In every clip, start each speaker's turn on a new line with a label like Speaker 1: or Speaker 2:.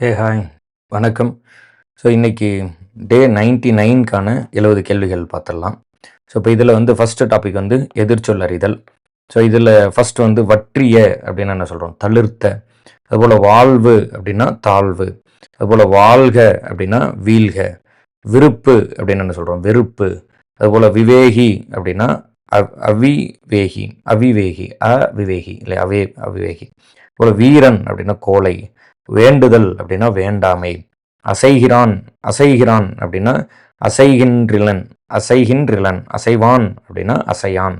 Speaker 1: ஏ hi வணக்கம். So இன்றைக்கி டே ninety நைன்கான எழுபது கேள்விகள் பார்த்துடலாம். ஸோ இப்போ இதில் வந்து ஃபஸ்ட்டு டாபிக் வந்து எதிர்ச்சொல் அறிதல். ஸோ இதில் ஃபஸ்ட்டு வந்து வற்றிய அப்படின்னு என்ன சொல்கிறோம் தளிர்த்த. அதுபோல் வாழ்வு அப்படின்னா தாழ்வு. அதுபோல் வாழ்க அப்படின்னா வீழ்க. விருப்பு அப்படின்னு என்ன சொல்கிறோம் வெறுப்பு. அதுபோல் விவேகி அப்படின்னா அவ் அவிவேகி அவிவேகி அவிவேகி இல்லை அவே அவிவேகி. போல் வீரன் அப்படின்னா கோலை வேண்டுதல் அப்படின்னா வேண்டாமை. அசைகிறான் அசைகிறான் அப்படின்னா அசைகின்றிலன் அசைகின்றிலன் அசைவான் அப்படின்னா அசையான்.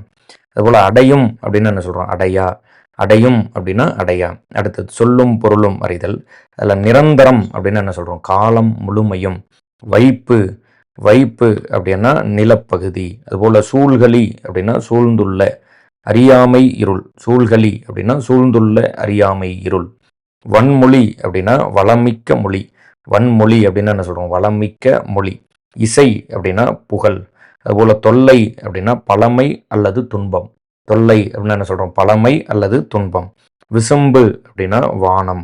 Speaker 1: அதுபோல் அடையும் அப்படின்னு என்ன சொல்கிறோம் அடையா. அடையும் அப்படின்னா அடையா. அடுத்தது சொல்லும் பொருளும் அறிதல். அதில் நிரந்தரம் அப்படின்னு என்ன சொல்கிறோம் காலம் முழுமையும். வைப்பு வைப்பு அப்படின்னா நிலப்பகுதி. அதுபோல் சூழ்களி அப்படின்னா சூழ்ந்துள்ள அறியாமை இருள். சூழ்களி அப்படின்னா சூழ்ந்துள்ள அறியாமை இருள். வன்மொழி அப்படின்னா வளமிக்க மொழி. வன்மொழி அப்படின்னா என்ன சொல்கிறோம் வளமிக்க மொழி. இசை அப்படின்னா புகழ். அதுபோல் தொல்லை அப்படின்னா பழமை அல்லது துன்பம். தொல்லை அப்படின்னா என்ன சொல்கிறோம் பழமை அல்லது துன்பம். விசும்பு அப்படின்னா வானம்.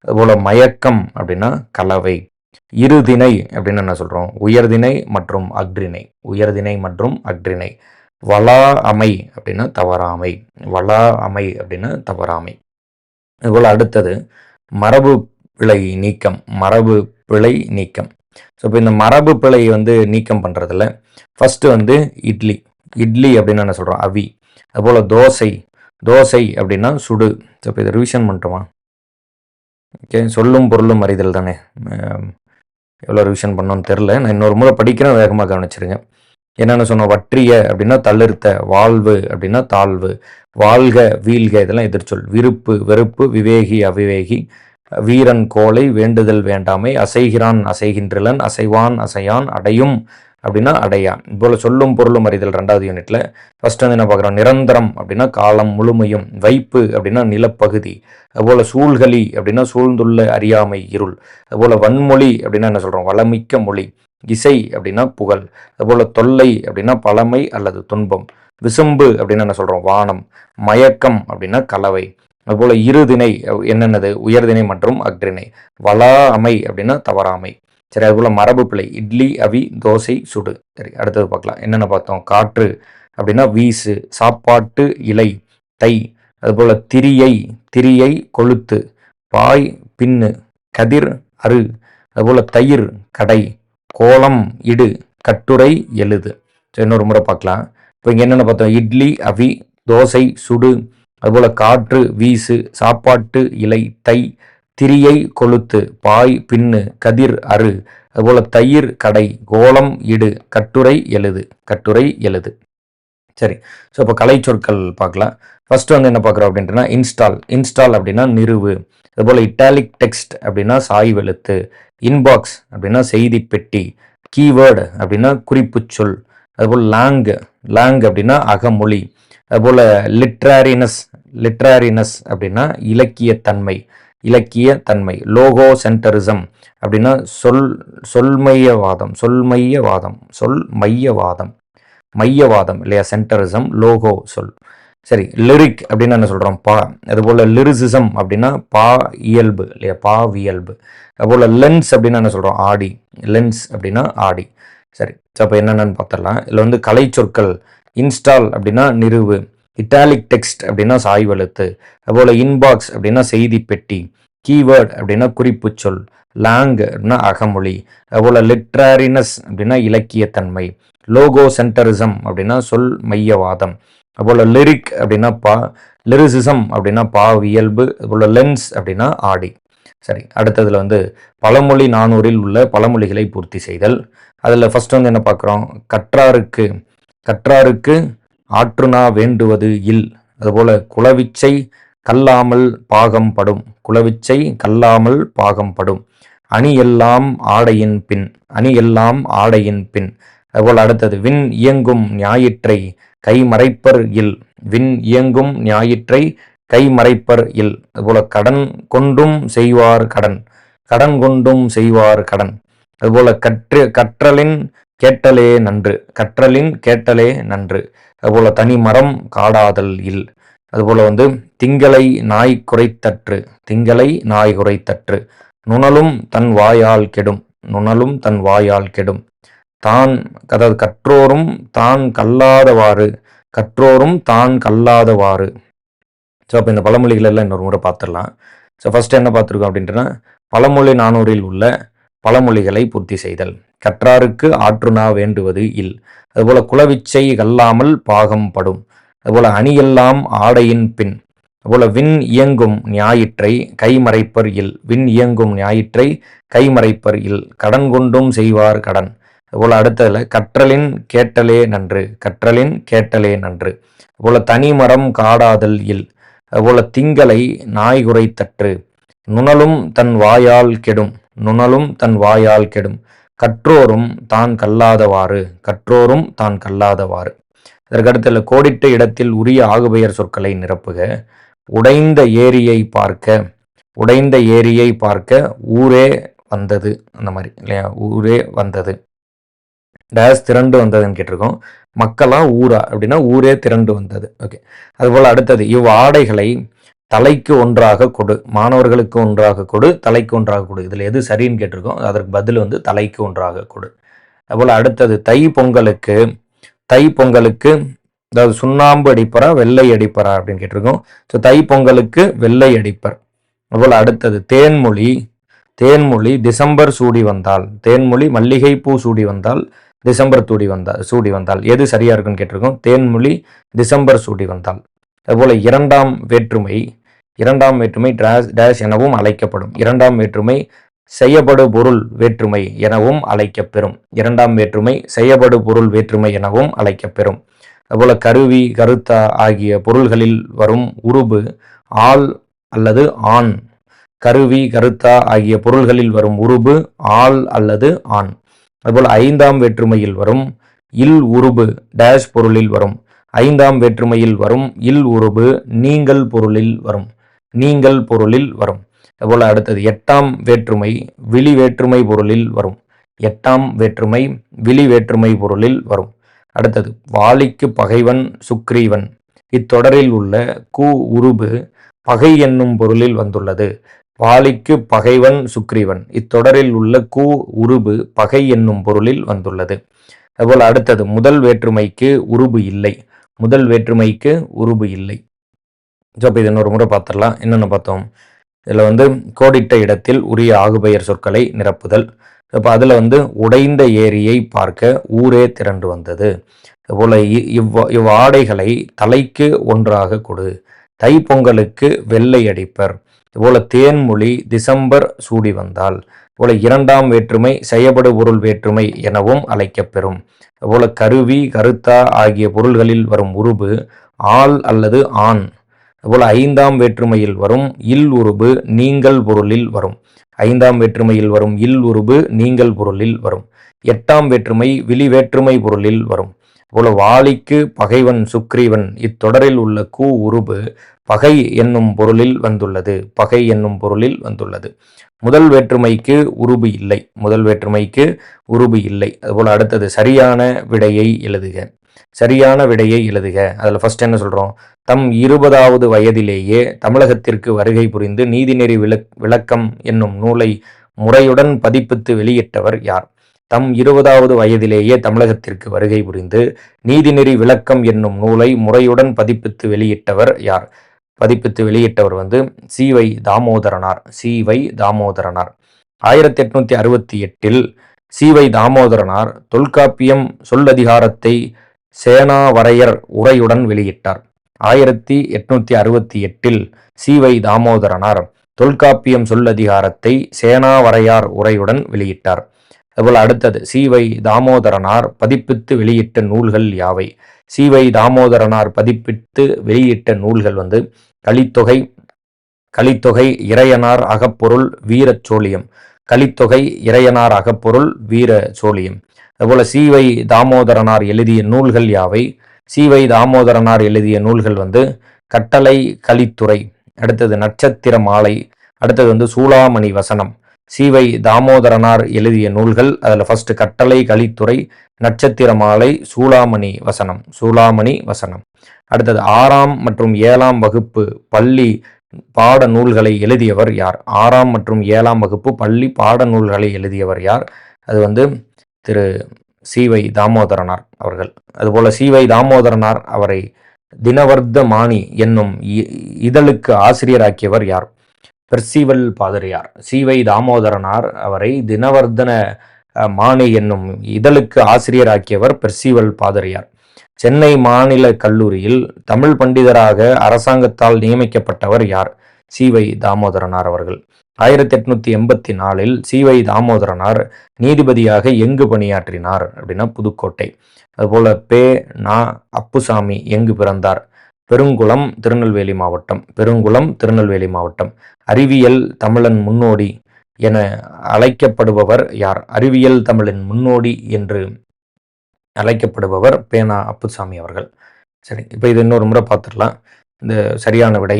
Speaker 1: அதுபோல் மயக்கம் அப்படின்னா கலவை. இருதினை அப்படின்னு என்ன சொல்கிறோம் உயர்தினை மற்றும் அக்ரிணை உயர்தினை மற்றும் அக்ரிணை வளா அமை அப்படின்னா தவறாமை. வளா அமை அப்படின்னா தவறாமை. இதுபோல் அடுத்தது மரபு பிழை நீக்கம் மரபு பிழை நீக்கம். ஸோ இப்போ இந்த மரபு பிழை வந்து நீக்கம் பண்ணுறதுல ஃபஸ்ட்டு வந்து இட்லி. இட்லி அப்படின்னு என்ன சொல்கிறோம் அவி. அதுபோல் தோசை. தோசை அப்படின்னா சுடு. ஸோ இப்போ இதை ரிவிஷன் பண்ணிட்டோமா ஓகே சொல்லும் பொருளும் அறிதல் தானே. எவ்வளோ ரிவிஷன் பண்ணோன்னு தெரில நான் இன்னொரு முறை படிக்கிறேன். வேகமாக கவனிச்சிருங்க. என்னென்ன சொன்னோம்? வற்றிய அப்படின்னா தளிர்த்த வாழ்வு அப்படின்னா தாழ்வு. வாழ்க வீழ்க இதெல்லாம் எதிர்ச்சொல் விருப்பு வெறுப்பு விவேகி அவிவேகி. வீரன் கோலை வேண்டுதல் வேண்டாமை. அசைகிறான் அசைகின்றலன். அசைவான் அசையான் அடையும் அப்படின்னா அடையான். இப்போல சொல்லும் பொருளும் அறிதல் ரெண்டாவது யூனிட்ல ஃபர்ஸ்ட் வந்து என்ன பார்க்குறோம்? நிரந்தரம் அப்படின்னா காலம் முழுமையும். வைப்பு அப்படின்னா நிலப்பகுதி. அதுபோல சூழ்கலி அப்படின்னா சூழ்ந்துள்ள அறியாமை இருள். அதுபோல வன்மொழி அப்படின்னா என்ன சொல்றோம்? வளமிக்க மொழி. இசை அப்படின்னா புகழ். அதுபோல் தொல்லை அப்படின்னா பழமை அல்லது துன்பம். விசும்பு அப்படின்னு என்ன சொல்கிறோம் வானம். மயக்கம் அப்படின்னா கலவை. அதுபோல் இருதினை என்னென்னது? உயர்தினை மற்றும் அக்ரிணை வளா அமை அப்படின்னா தவறாமை. சரி அதுபோல் மரபு பிழை. இட்லி அவி தோசை சுடு. சரி அடுத்தது பார்க்கலாம். என்னென்ன பார்த்தோம்? காற்று அப்படின்னா வீசு. சாப்பாட்டு இலை தை. அதுபோல் திரியை திரியை கொளுத்து. பாய் பின்னு. கதிர் அரு அதுபோல் தயிர் கடை. கோலம் இடு. கட்டுரை எழுது. இன்னொரு முறை பார்க்கலாம். இப்போ இங்கே என்னென்ன பார்த்தோம்? இட்லி அவி தோசை சுடு அதுபோல் காற்று வீசு சாப்பாட்டு இலை தை திரியை கொளுத்து பாய் பின்னு கதிர் அரு அதுபோல் தயிர் கடை கோலம் இடு கட்டுரை எழுது கட்டுரை எழுது. சரி ஸோ இப்போ கலை சொற்கள் பார்க்கலாம். ஃபர்ஸ்ட் வந்து என்ன பார்க்குறோம் அப்படின்ட்டுனா இன்ஸ்டால் இன்ஸ்டால் அப்படின்னா நிறுவு. அதுபோல் இட்டாலிக் டெக்ஸ்ட் அப்படின்னா சாய்வெழுத்து இன்பாக்ஸ் அப்படின்னா செய்தி பெட்டி கீவேர்டு அப்படின்னா குறிப்பு சொல். அதுபோல் லாங் லாங் அப்படின்னா அகமொழி அதுபோல் லிட்ராரினஸ் லிட்ராரினஸ் அப்படின்னா இலக்கியத்தன்மை இலக்கிய தன்மை லோகோ சென்டரிசம் அப்படின்னா சொல் சொல்மையவாதம் சொல்மையவாதம் சொல் மையவாதம் மையவாதம் இல்லையா? சென்டரிசம் லோகோ சொல். சரி லிரிக் அப்படின்னு என்ன சொல்கிறோம் பா அதுபோல் லிரிசிசம் அப்படின்னா பா இயல்பு இல்லையா? பா வியல்பு அதுபோல் லென்ஸ் அப்படின்னு என்ன சொல்கிறோம் ஆடி. லென்ஸ் அப்படின்னா ஆடி. சரி. அப்போ என்னென்னு பார்த்துடலாம். இதில் வந்து கலை சொற்கள் இன்ஸ்டால் அப்படின்னா நிறுவு இட்டாலிக் டெக்ஸ்ட் அப்படின்னா சாய்வெழுத்து அதுபோல் இன்பாக்ஸ் அப்படின்னா செய்தி பெட்டி கீவேர்ட் அப்படின்னா குறிப்பு சொல் லாங் அப்படின்னா அகமொழி அதுபோல் லிட்ராரினஸ் அப்படின்னா இலக்கியத்தன்மை லோகோ சென்டரிசம் அப்படின்னா சொல் மையவாதம் அதுபோல் லிரிக் அப்படின்னா பா லிரிசிசம் அப்படின்னா பா இயல்பு அதுபோல் லென்ஸ் அப்படின்னா ஆடி. சரி. அடுத்ததில் வந்து பழமொழி நானூறில் உள்ள பழமொழிகளை பூர்த்தி செய்தல் அதில் ஃபஸ்ட் வந்து என்ன பார்க்குறோம்? கற்றாருக்கு. கற்றாருக்கு ஆற்றுனா வேண்டுவது இல். அதுபோல் குளவிச்சை கல்லாமல் பாகம் படும். குளவிச்சை கல்லாமல் பாகம் படும். அணி எல்லாம் ஆடையின் பின். அணி எல்லாம் ஆடையின் பின். அதுபோல் அடுத்தது விண் இயங்கும் ஞாயிற்றை கைமறைப்பர் இல். விண் இயங்கும் ஞாயிற்றை கைமறைப்பர் இல். அதுபோல கடன் கொண்டும் செய்வார் கடன். கடன் கொண்டும் செய்வார் கடன். அதுபோல கற்று கற்றலின் கேட்டலே நன்று கற்றலின் கேட்டலே நன்று. அதுபோல தனி மரம் காடாதல் இல். அதுபோல வந்து திங்களை நாய் குறைத்தற்று திங்களை நாய் குறைத்தற்று நுணலும் தன் வாயால் கெடும் நுணலும் தன் வாயால் கெடும். தான் அதாவது கற்றோரும் தான் கல்லாதவாறு கற்றோரும் தான் கல்லாதவாறு. ஸோ அப்போ இந்த பழமொழிகள் எல்லாம் இன்னொரு முறை பார்த்துடலாம். ஸோ ஃபஸ்ட்டு என்ன பார்த்துருக்கோம் அப்படின்ட்டுனா பழமொழி நானூறில் உள்ள பழமொழிகளை பூர்த்தி செய்தல். கற்றாருக்கு ஆற்றுனா வேண்டுவது இல். அதுபோல குலவிச்சை கல்லாமல் பாகம் படும். அதுபோல அணியெல்லாம் ஆடையின் பின். அதுபோல விண் இயங்கும் ஞாயிற்றை கைமறைப்பர் இல். விண் இயங்கும் ஞாயிற்றை கைமறைப்பர் இல். கடன் கொண்டும் செய்வார் கடன். அதுபோல அடுத்ததுல கற்றலின் கேட்டலே நன்று. கற்றலின் கேட்டலே நன்று. அதுபோல தனிமரம் காடாதல் இல். அதுபோல திங்களை நாய்குறை தற்று நுணலும் தன் வாயால் கெடும். நுணலும் தன் வாயால் கெடும். கற்றோரும் தான் கல்லாதவாறு. கற்றோரும் தான் கல்லாதவாறு. இதற்கடுத்தல கோடிட்ட இடத்தில் உரிய ஆகுபெயர் சொற்களை நிரப்புக. உடைந்த ஏரியை பார்க்க. உடைந்த ஏரியை பார்க்க ஊரே வந்தது. அந்த மாதிரி இல்லையா? ஊரே வந்தது. டேஸ் திரண்டு வந்ததுன்னு கேட்டிருக்கோம். மக்களா ஊரா? அப்படின்னா ஊரே திரண்டு வந்தது. ஓகே. அதுபோல் அடுத்தது இவ் ஆடைகளை தலைக்கு ஒன்றாக கொடு மாணவர்களுக்கு ஒன்றாக கொடு தலைக்கு ஒன்றாக கொடு. இதில் எது சரின்னு கேட்டிருக்கோம். அதற்கு பதில் வந்து தலைக்கு ஒன்றாக கொடு. அதுபோல் அடுத்தது தை பொங்கலுக்கு தை பொங்கலுக்கு அதாவது சுண்ணாம்பு அடிப்பரா வெள்ளை அடிப்பரா அப்படின்னு கேட்டிருக்கோம். ஸோ தை பொங்கலுக்கு வெள்ளை அடிப்பர். அதுபோல் அடுத்தது தேன்மொழி தேன்மொழி டிசம்பர் சூடி வந்தால் தேன்மொழி மல்லிகை பூ சூடி வந்தால் டிசம்பர் தூடி வந்தால் சூடி வந்தால். எது சரியா இருக்குன்னு கேட்டிருக்கோம். தேன்மொழி டிசம்பர் சூடி வந்தால். அதுபோல் இரண்டாம் வேற்றுமை இரண்டாம் வேற்றுமை டிராஸ் டேஷ் எனவும் அழைக்கப்படும். இரண்டாம் வேற்றுமை செய்யப்படு பொருள் வேற்றுமை எனவும் அழைக்கப்பெறும். இரண்டாம் வேற்றுமை செய்யப்படு பொருள் வேற்றுமை எனவும் அழைக்கப்பெறும். அதுபோல கருவி கருத்தா ஆகிய பொருள்களில் வரும் உருபு ஆள் அல்லது ஆண். கருவி கருத்தா ஆகிய பொருள்களில் வரும் உருபு ஆள் அல்லது ஆண். அதுபோல் ஐந்தாம் வேற்றுமையில் வரும் இல் உருபு டேஷ் பொருளில் வரும் ஐந்தாம் வேற்றுமையில் வரும் இல் உருபு நீங்கள் பொருளில் வரும். நீங்கள் பொருளில் வரும். அதுபோல் அடுத்தது எட்டாம் வேற்றுமை விழி வேற்றுமை பொருளில் வரும். எட்டாம் வேற்றுமை விழி வேற்றுமை பொருளில் வரும். அடுத்தது வாலிக்கு பகைவன் சுக்ரீவன். இத்தொடரில் உள்ள கு உருபு பகை என்னும் பொருளில் வந்துள்ளது. வாலிக்கு பகைவன் சுக்ரீவன். இத்தொடரில் உள்ள கு உருபு பகை என்னும் பொருளில் வந்துள்ளது. அதுபோல் அடுத்தது முதல் வேற்றுமைக்கு உருபு இல்லை. முதல் வேற்றுமைக்கு உருபு இல்லை. ஸோ அப்போ இது இன்னொரு முறை பார்த்துடலாம். என்னென்ன பார்த்தோம். இதில் வந்து கோடிட்ட இடத்தில் உரிய ஆகுபெயர் சொற்களை நிரப்புதல். இப்போ அதில் வந்து உடைந்த ஏரியை பார்க்க ஊரே திரண்டு வந்தது. இதுபோல் இவ் இவ் ஆடைகளை தலைக்கு ஒன்றாக கொடு. தைப்பொங்கலுக்கு வெள்ளை அடிப்பர். இதுபோல தேன்மொழி டிசம்பர் சூடி வந்தால். போல இரண்டாம் வேற்றுமை செயபடு பொருள் வேற்றுமை எனவும் அழைக்கப்பெறும். அதுபோல கருவி கருத்தா ஆகிய பொருள்களில் வரும் உருபு ஆள் அல்லது ஆண். அதுபோல ஐந்தாம் வேற்றுமையில் வரும் இல் உருபு நீங்கள் பொருளில் வரும். ஐந்தாம் வேற்றுமையில் வரும் இல் உருபு நீங்கள் பொருளில் வரும். எட்டாம் வேற்றுமை விழி வேற்றுமை பொருளில் வரும். போல வாளிக்கு பகைவன் சுக்ரீவன் இத்தொடரில் உள்ள கூ உருபு பகை என்னும் பொருளில் வந்துள்ளது. பகை என்னும் பொருளில் வந்துள்ளது. முதல் வேற்றுமைக்கு உருபு இல்லை. முதல் வேற்றுமைக்கு உருபு இல்லை. அதுபோல் அடுத்தது சரியான விடையை எழுதுக. சரியான விடையை எழுதுக. அதில் ஃபர்ஸ்ட் என்ன சொல்கிறோம் தம் இருபதாவது வயதிலேயே தமிழகத்திற்கு வருகை புரிந்து நீதிநெறி விளக் விளக்கம் என்னும் நூலை முறையுடன் பதிப்பித்து வெளியிட்டவர் யார்? தம் இருபதாவது வயதிலேயே தமிழகத்திற்கு வருகை புரிந்து நீதிநெறி விளக்கம் என்னும் நூலை முறையுடன் பதிப்பித்து வெளியிட்டவர் யார்? பதிப்பித்து வெளியிட்டவர் வந்து சி வை தாமோதரனார். சி வை தாமோதரனார். ஆயிரத்தி எட்நூத்தி அறுபத்தி எட்டில் சி வை தாமோதரனார் தொல்காப்பியம் சொல்லதிகாரத்தை சேனாவரையர் உரையுடன் வெளியிட்டார். ஆயிரத்தி எட்நூத்தி அறுபத்தி எட்டில் சி வை தாமோதரனார் தொல்காப்பியம் சொல்லதிகாரத்தை சேனாவரையார் உரையுடன் வெளியிட்டார். அதுபோல் அடுத்தது வை தாமோதரனார் பதிப்பித்து வெளியிட்ட நூல்கள் யாவை? சிவை தாமோதரனார் பதிப்பித்து வெளியிட்ட நூல்கள் வந்து கலித்தொகை கலித்தொகை இறையனார் அகப்பொருள் வீரச்சோழியம் கலித்தொகை இறையனார் அகப்பொருள் வீர சோழியம். அதுபோல சிவை தாமோதரனார் எழுதிய நூல்கள் யாவை? சீவை தாமோதரனார் எழுதிய நூல்கள் வந்து கட்டளை கலித்துறை. அடுத்தது நட்சத்திர மாலை. அடுத்தது வந்து சூளாமணி வசனம். சிவை தாமோதரனார் எழுதிய நூல்கள். அதில் ஃபர்ஸ்ட் கட்டளை கலித்துறை நட்சத்திர மாலை சூளாமணி வசனம். சூளாமணி வசனம். அடுத்தது ஆறாம் மற்றும் ஏழாம் வகுப்பு பள்ளி பாட நூல்களை எழுதியவர் யார்? ஆறாம் மற்றும் ஏழாம் வகுப்பு பள்ளி பாட நூல்களை எழுதியவர் யார்? அது வந்து திரு சிவை தாமோதரனார் அவர்கள். அதுபோல சிவை தாமோதரனார் அவரை தினவர்த்த மாணி என்னும் இதழுக்கு ஆசிரியராக்கியவர் யார்? பெர்சிவல் பாதிரியார் சீவை தாமோதரனார் அவரை தினவர்தன மாணி என்னும் இதழுக்கு ஆசிரியராக்கியவர் பெர்சிவல் பாதிரியார். சென்னை மாநில கல்லூரியில் தமிழ் பண்டிதராக அரசாங்கத்தால் நியமிக்கப்பட்டவர் யார்? சீவை தாமோதரனார் அவர்கள். ஆயிரத்தி எட்நூத்தி எண்பத்தி நாலில் சீவை தாமோதரனார் நீதிபதியாக எங்கு பணியாற்றினார்? அப்படின்னா புதுக்கோட்டை. அதுபோல பே நா அப்புசாமி எங்கு பிறந்தார்? பெருங்குளம் திருநெல்வேலி மாவட்டம். பெருங்குளம் திருநெல்வேலி மாவட்டம். அறிவியல் தமிழன் முன்னோடி என அழைக்கப்படுபவர் யார்? அறிவியல் தமிழின் முன்னோடி என்று அழைக்கப்படுபவர் பேனா அப்புசாமி அவர்கள். சரி இப்போ இது இன்னொரு முறை பார்த்துடலாம். இந்த சரியான விடை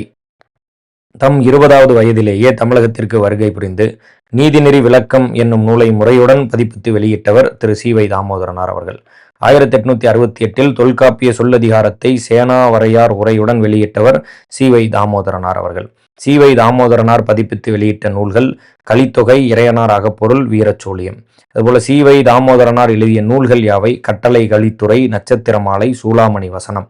Speaker 1: தம் இருபதாவது வயதிலேயே தமிழகத்திற்கு வருகை புரிந்து நீதிநெறி விளக்கம் என்னும் நூலை முறையுடன் பதிப்பித்து வெளியிட்டவர் திரு சி வை தாமோதரனார் அவர்கள். ஆயிரத்தி எட்நூத்தி அறுபத்தி எட்டில் தொல்காப்பிய சொல்லதிகாரத்தை சேனா வரையார் உரையுடன் வெளியிட்டவர் சி வை தாமோதரனார் அவர்கள். சி வை தாமோதரனார் பதிப்பித்து வெளியிட்ட நூல்கள் கலித்தொகை இறையனார் அகப்பொருள் வீரச்சோழியம். அதுபோல சி வை தாமோதரனார் எழுதிய நூல்கள் யாவை? கட்டளை கலித்துறை நட்சத்திர மாலை சூளாமணி வசனம்.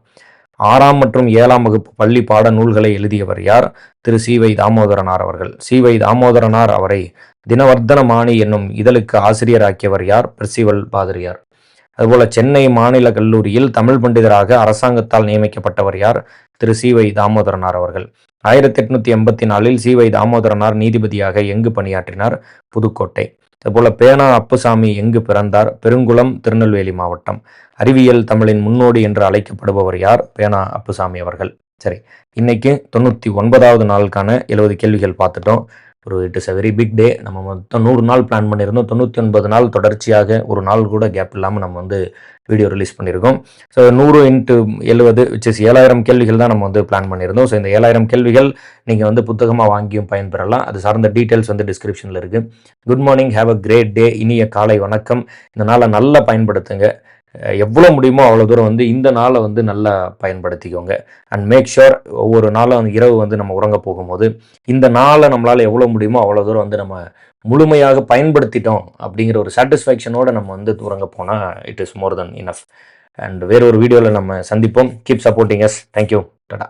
Speaker 1: ஆறாம் மற்றும் ஏழாம் வகுப்பு பள்ளி பாட நூல்களை எழுதியவர் யார்? திரு சி வை தாமோதரனார் அவர்கள். சி வை தாமோதரனார் அவரை தினவர்தனமானி என்னும் இதழுக்கு ஆசிரியராக்கியவர் யார்? பிரிசிவல் பாதிரியார். அதுபோல சென்னை மாநில கல்லூரியில் தமிழ் பண்டிதராக அரசாங்கத்தால் நியமிக்கப்பட்டவர் யார்? திரு சி வை தாமோதரனார் அவர்கள். ஆயிரத்தி எட்நூத்தி எண்பத்தி நாலில் சி வை தாமோதரனார் நீதிபதியாக எங்கு பணியாற்றினார்? புதுக்கோட்டை. அதுபோல பேனா அப்புசாமி எங்கு பிறந்தார்? பெருங்குளம் திருநெல்வேலி மாவட்டம். அறிவியல் தமிழின் முன்னோடி என்று அழைக்கப்படுபவர் யார்? பேனா அப்புசாமி அவர்கள். சரி இன்னைக்கு தொண்ணூற்றி ஒன்பதாவது நாளுக்கான எழுபது கேள்விகள் பார்த்துட்டோம். ஒரு it is a very big day நம்ம மொத்தம் நூறு நாள் பிளான் பண்ணியிருந்தோம். தொண்ணூற்றி ஒன்பது நாள் தொடர்ச்சியாக ஒரு நாள் கூட கேப் இல்லாமல் நம்ம வந்து வீடியோ ரிலீஸ் பண்ணியிருக்கோம். ஸோ நூறு இன்ட்டு எழுபது விச் இஸ் ஏழாயிரம் கேள்விகள் தான் நம்ம வந்து பிளான் பண்ணியிருந்தோம். ஸோ இந்த ஏழாயிரம் கேள்விகள் நீங்கள் வந்து புத்தகமாக வாங்கியும் பயன்பெறலாம். அது சார்ந்த டீட்டெயில்ஸ் வந்து டிஸ்கிரிப்ஷனில் இருக்குது good morning have a great day இனிய காலை வணக்கம். இந்த நாளை நல்லா பயன்படுத்துங்க. எவ்வளோ முடியுமோ அவ்வளோ தூரம் வந்து இந்த நாளை வந்து நல்லா பயன்படுத்திக்கோங்க. அண்ட் மேக் ஷுர் ஒவ்வொரு நாளும் இரவு வந்து நம்ம உறங்க போகும்போது இந்த நாளை நம்மளால் எவ்வளோ முடியுமோ அவ்வளோ தூரம் வந்து நம்ம முழுமையாக பயன்படுத்திட்டோம் அப்படிங்கிற ஒரு சாட்டிஸ்ஃபேக்ஷனோடு நம்ம வந்து உறங்க போனால் it is more than enough and வேற ஒரு வீடியோவில் நம்ம சந்திப்போம். கீப் சப்போர்ட்டிங் எஸ் தேங்க்யூ டடா